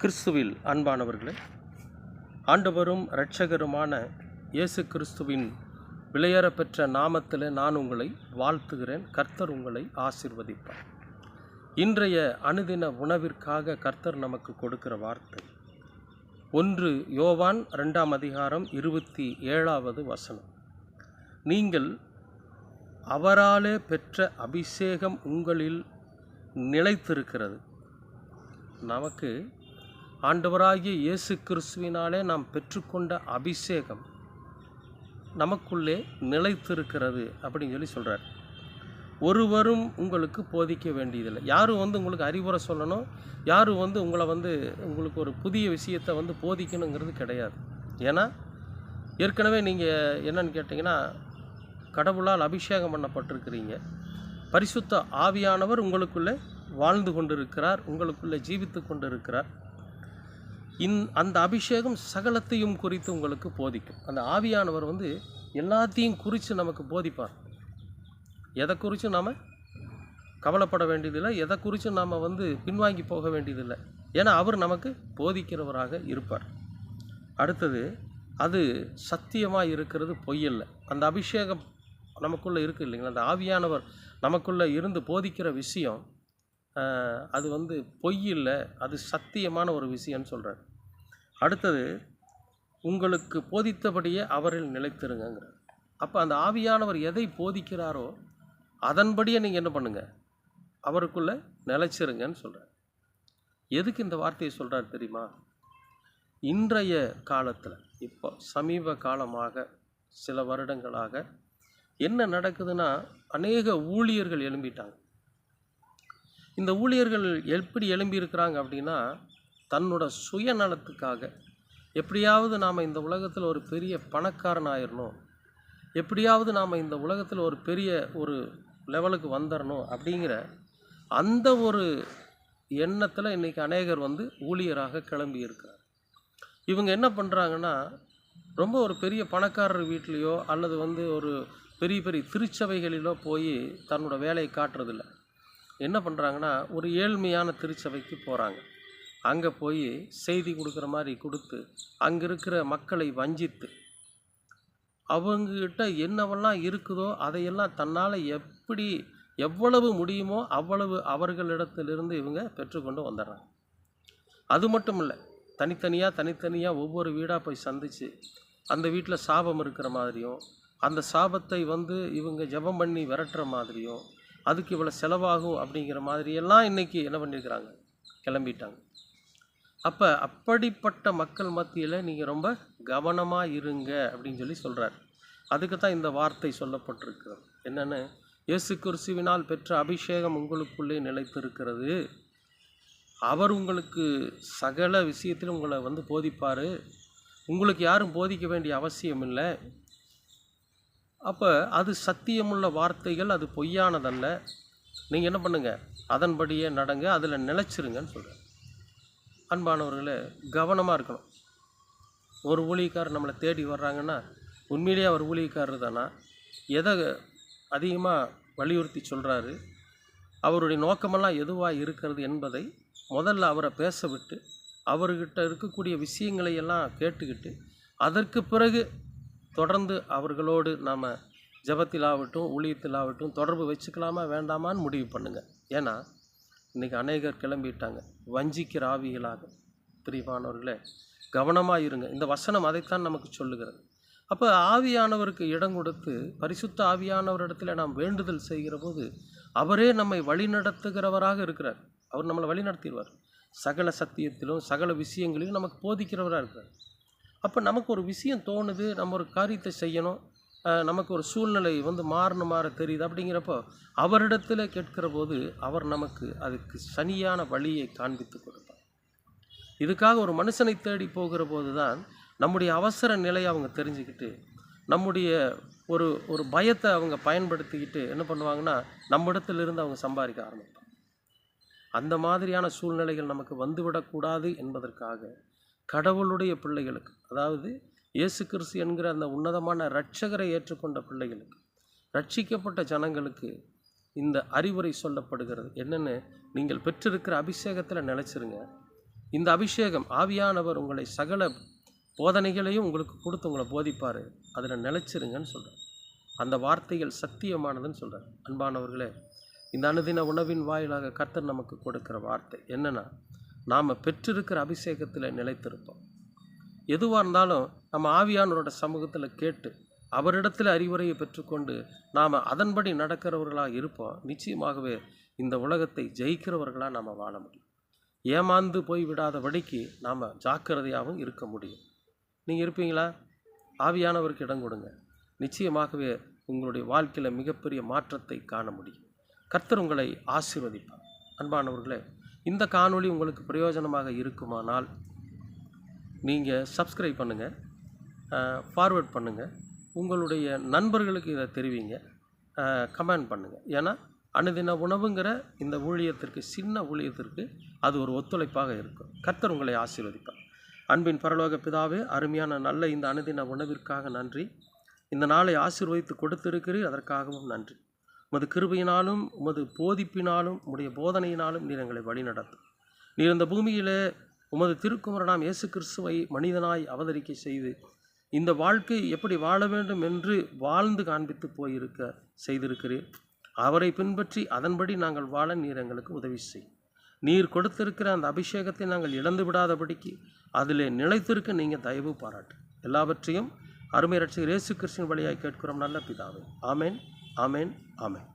கிறிஸ்துவில் அன்பானவர்களே ஆண்டவரும் இரட்சகருமான இயேசு கிறிஸ்துவின் விலையேறப்பெற்ற நாமத்தில் நான் உங்களை வாழ்த்துகிறேன். கர்த்தர் உங்களை ஆசிர்வதிப்பார். இன்றைய அனுதின உணவிற்காக கர்த்தர் நமக்கு கொடுக்கிற வார்த்தை. ஒன்று யோவான் ரெண்டாம் அதிகாரம் இருபத்தி ஏழாவது வசனம். நீங்கள் அவராலே பெற்ற அபிஷேகம் உங்களில் நிலைத்திருக்கிறது. நமக்கு ஆண்டவராகிய இயேசு கிறிஸ்துவினாலே நாம் பெற்றுக்கொண்ட அபிஷேகம் நமக்குள்ளே நிலைத்திருக்கிறது அப்படின்னு சொல்லி சொல்கிறார் ஒருவரும் உங்களுக்கு போதிக்க வேண்டியதில்லை. யாரும் வந்து உங்களுக்கு அறிவுரை சொல்லணும்? யாரும் வந்து உங்களை வந்து உங்களுக்கு ஒரு புதிய விஷயத்தை வந்து போதிக்கணுங்கிறது கிடையாது. ஏன்னா ஏற்கனவே நீங்கள் என்னன்னு கேட்டிங்கன்னா கடவுளால் அபிஷேகம் பண்ணப்பட்டிருக்கிறீங்க. பரிசுத்த ஆவியானவர் உங்களுக்குள்ளே வாழ்ந்து கொண்டிருக்கிறார் உங்களுக்குள்ளே ஜீவித்து கொண்டிருக்கிறார். இந் அந்த அபிஷேகம் சகலத்தையும் குறித்து உங்களுக்கு போதிக்கும். அந்த ஆவியானவர் வந்து எல்லாத்தையும் குறித்து நமக்கு போதிப்பார். எதை குறித்து நாம் கவலைப்பட வேண்டியதில்லை எதை குறித்து நாம் வந்து பின்வாங்கி போக வேண்டியதில்லை. ஏன்னா அவர் நமக்கு போதிக்கிறவராக இருப்பார். அடுத்தது அது சத்தியமாக இருக்கிறது பொய்யல்ல அந்த அபிஷேகம் நமக்குள்ளே இருக்குது இல்லைங்களா? அந்த ஆவியானவர் நமக்குள்ளே இருந்து போதிக்கிற விஷயம் அது வந்து பொய் இல்லை அது சத்தியமான ஒரு விஷயம்னு சொல்கிறார் அடுத்தது உங்களுக்கு போதித்தபடியே அவரில் நிலைத்திருங்கிறார் அப்போ அந்த ஆவியானவர் எதை போதிக்கிறாரோ அதன்படியே நீங்கள் என்ன பண்ணுங்கள் அவருக்குள்ளே நிலைச்சிருங்கன்னு சொல்கிறார் எதுக்கு இந்த வார்த்தையை சொல்கிறார் தெரியுமா? இன்றைய காலத்தில் இப்போ சமீப காலமாக சில வருடங்களாக என்ன நடக்குதுன்னா அநேக ஊழியர்கள் எழும்பிட்டாங்க. இந்த ஊழியர்கள் எப்படி எழும்பியிருக்கிறாங்க அப்படின்னா தன்னோட சுயநலத்துக்காக. எப்படியாவது நாம் இந்த உலகத்தில் ஒரு பெரிய பணக்காரன் ஆயிடணும் எப்படியாவது நாம் இந்த உலகத்தில் ஒரு பெரிய ஒரு லெவலுக்கு வந்துடணும் அப்படிங்கிற அந்த ஒரு எண்ணத்தில் இன்றைக்கி அநேகர் வந்து ஊழியராக கிளம்பி இருக்கிறார் இவங்க என்ன பண்ணுறாங்கன்னா ரொம்ப ஒரு பெரிய பணக்காரர் வீட்லேயோ அல்லது வந்து ஒரு பெரிய பெரிய திருச்சபைகளிலோ போய் தன்னோட வேலையை காட்டுறதில்ல. என்ன பண்ணுறாங்கன்னா ஒரு ஏழ்மையான திருச்சபைக்கு போகிறாங்க அங்கே போய் செய்தி கொடுக்குற மாதிரி கொடுத்து அங்கே இருக்கிற மக்களை வஞ்சித்து அவங்கக்கிட்ட என்னவெல்லாம் இருக்குதோ அதையெல்லாம் தன்னால் எப்படி எவ்வளவு முடியுமோ அவ்வளவு அவர்களிடத்திலிருந்து இவங்க பெற்றுக்கொண்டு வந்துடுறாங்க. அது மட்டும் இல்லை தனித்தனியாக தனித்தனியாக ஒவ்வொரு வீடாக போய் சந்தித்து அந்த வீட்டில் சாபம் இருக்கிற மாதிரியும் அந்த சாபத்தை வந்து இவங்க ஜெபம் பண்ணி விரட்டுற மாதிரியும் அதுக்கு இவ்வளோ செலவாகும் அப்படிங்கிற மாதிரியெல்லாம் இன்றைக்கி என்ன பண்ணியிருக்கிறாங்க கிளம்பிட்டாங்க. அப்போ அப்படிப்பட்ட மக்கள் மத்தியில் நீங்கள் ரொம்ப கவனமாக இருங்க அப்படின்னு சொல்லி சொல்கிறார் அதுக்கு தான் இந்த வார்த்தை சொல்லப்பட்டிருக்கிறது. என்னென்னு? இயேசு கிறிஸ்துவினால் பெற்ற அபிஷேகம் உங்களுக்குள்ளே நிலைத்திருக்கிறது. அவர் உங்களுக்கு சகல விஷயத்திலும் உங்களை வந்து போதிப்பார். உங்களுக்கு யாரும் போதிக்க வேண்டிய அவசியம் இல்லை அப்போ அது சத்தியமுள்ள வார்த்தைகள் அது பொய்யானதல்ல. நீங்கள் என்ன பண்ணுங்கள் அதன்படியே நடங்க அதில் நிலச்சிருங்கன்னு சொல்கிறேன் அன்பானவர்களே கவனமாக இருக்கணும். ஒரு ஊழியக்காரர் நம்மளை தேடி வர்றாங்கன்னா உண்மையிலேயே அவர் ஊழியக்காரர் தானா? எதை அதிகமாக வலியுறுத்தி சொல்கிறாரு அவருடைய நோக்கமெல்லாம் எதுவாக இருக்கிறது என்பதை முதல்ல அவரை பேச விட்டு அவர்கிட்ட இருக்கக்கூடிய விஷயங்களை எல்லாம் கேட்டுக்கிட்டு அதற்கு பிறகு தொடர்ந்து அவர்களோடு நாம் ஜபத்திலாகட்டும் ஊழியத்திலாகட்டும் தொடர்பு வச்சுக்கலாமா வேண்டாமான்னு முடிவு பண்ணுங்கள் ஏன்னா இன்றைக்கி அநேகர் கிளம்பிட்டாங்க. வஞ்சிக்கிற ஆவிகளாக. பிரிவானவர்களே கவனமாக இருங்க. இந்த வசனம் அதைத்தான் நமக்கு சொல்லுகிறது. அப்போ ஆவியானவருக்கு இடம் கொடுத்து பரிசுத்த ஆவியானவரிடத்தில் நாம் வேண்டுதல் செய்கிற போது அவரே நம்மை வழிநடத்துகிறவராக இருக்கிறார். அவர் நம்மளை வழிநடத்திடுவார். சகல சத்தியத்திலும் சகல விஷயங்களையும் நமக்கு போதிக்கிறவராக இருக்கிறார். அப்போ நமக்கு ஒரு விஷயம் தோணுது நம்ம ஒரு காரியத்தை செய்யணும் நமக்கு ஒரு சூழ்நிலை வந்து மாறணும் மாற தெரியுது அப்படிங்கிறப்போ அவரிடத்தில் கேட்கிற போது அவர் நமக்கு அதுக்கு சரியான வழியை காண்பித்து கொடுப்பார். இதுக்காக ஒரு மனுஷனை தேடி போகிற போது தான் நம்முடைய அவசர நிலையை அவங்க தெரிஞ்சுக்கிட்டு நம்முடைய ஒரு ஒரு பயத்தை அவங்க பயன்படுத்திக்கிட்டு என்ன பண்ணுவாங்கன்னா நம்மிடத்திலிருந்து அவங்க சம்பாதிக்க ஆரம்பிப்பாங்க. அந்த மாதிரியான சூழ்நிலைகள் நமக்கு வந்துவிடக்கூடாது என்பதற்காக கடவுளுடைய பிள்ளைகளுக்கு அதாவது இயேசு கிறிஸ்து என்கிற அந்த உன்னதமான இரட்சகரை ஏற்றுக்கொண்ட பிள்ளைகளுக்கு ரட்சிக்கப்பட்ட ஜனங்களுக்கு இந்த அறிவுரை சொல்லப்படுகிறது. என்னென்னு நீங்கள் பெற்றிருக்கிற அபிஷேகத்தில் நிலைச்சிருங்க இந்த அபிஷேகம் ஆவியானவர் உங்களை சகல போதனைகளையும் உங்களுக்கு கொடுத்து உங்களை போதிப்பார். அதில் நிலைச்சிருங்கன்னு சொல்கிறேன் அந்த வார்த்தைகள் சத்தியமானதுன்னு சொல்கிறார் அன்பானவர்களே இந்த அனுதின உணவின் வாயிலாக கர்த்தர் நமக்கு கொடுக்கிற வார்த்தை என்னென்னா நாம் பெற்றிருக்கிற அபிஷேகத்தில் நிலைத்திருப்போம் எதுவாக இருந்தாலும் நம்ம ஆவியானவரோட சமூகத்தில் கேட்டு அவரிடத்தில் அறிவுரையை பெற்றுக்கொண்டு நாம் அதன்படி நடக்கிறவர்களாக இருப்போம். நிச்சயமாகவே இந்த உலகத்தை ஜெயிக்கிறவர்களாக நாம் வாழ முடியும். ஏமாந்து போய் விடாதபடிக்கு நாம் ஜாக்கிரதையாகவும் இருக்க முடியும். நீங்கள் இருப்பீங்களா? ஆவியானவருக்கு இடம் கொடுங்க. நிச்சயமாகவே உங்களுடைய வாழ்க்கையில் மிகப்பெரிய மாற்றத்தை காண முடியும். கர்த்தர் உங்களை ஆசீர்வதிப்பார். அன்பானவர்களே இந்த காணொளி உங்களுக்கு பிரயோஜனமாக இருக்குமானால் நீங்கள் சப்ஸ்கிரைப் பண்ணுங்கள் ஃபார்வேர்ட் பண்ணுங்கள் உங்களுடைய நண்பர்களுக்கு இதை தெரிவிங்க கமெண்ட் பண்ணுங்கள் ஏன்னா அனுதின உணவுங்கிற இந்த ஊழியத்திற்கு சின்ன ஊழியத்திற்கு அது ஒரு ஒத்துழைப்பாக இருக்கும். கர்த்தர் உங்களை ஆசீர்வதிப்பார். அன்பின் பரலோக பிதாவே அருமையான நல்ல இந்த அனுதின உணவிற்காக நன்றி. இந்த நாளை ஆசீர்வதித்து கொடுத்திருக்கிறீர் அதற்காகவும் நன்றி. உமது கிருபையினாலும் உமது போதிப்பினாலும் உடைய போதனையினாலும் நீர் எங்களை வழிநடத்தும் நீர் இந்த பூமியிலே உமது திருக்குமரனாம் இயேசு கிறிஸ்துவை மனிதனாய் அவதரிக்கை செய்து இந்த வாழ்க்கை எப்படி வாழ வேண்டும் என்று வாழ்ந்து காண்பித்து போயிருக்க செய்திருக்கிறீர். அவரை பின்பற்றி அதன்படி நாங்கள் வாழ நீர் எங்களுக்கு உதவி செய். நீர் கொடுத்திருக்கிற அந்த அபிஷேகத்தை நாங்கள் இழந்து விடாதபடிக்கு அதிலே நிலைத்திருக்க நீங்கள் தயவு பாராட்டு. எல்லாவற்றையும் அருமை ரட்சிகர் இயேசு கிறிஸ்துவின் வழியாக கேட்கிறோம் நல்ல பிதாவே. ஆமேன். ஆமென் ஆமென்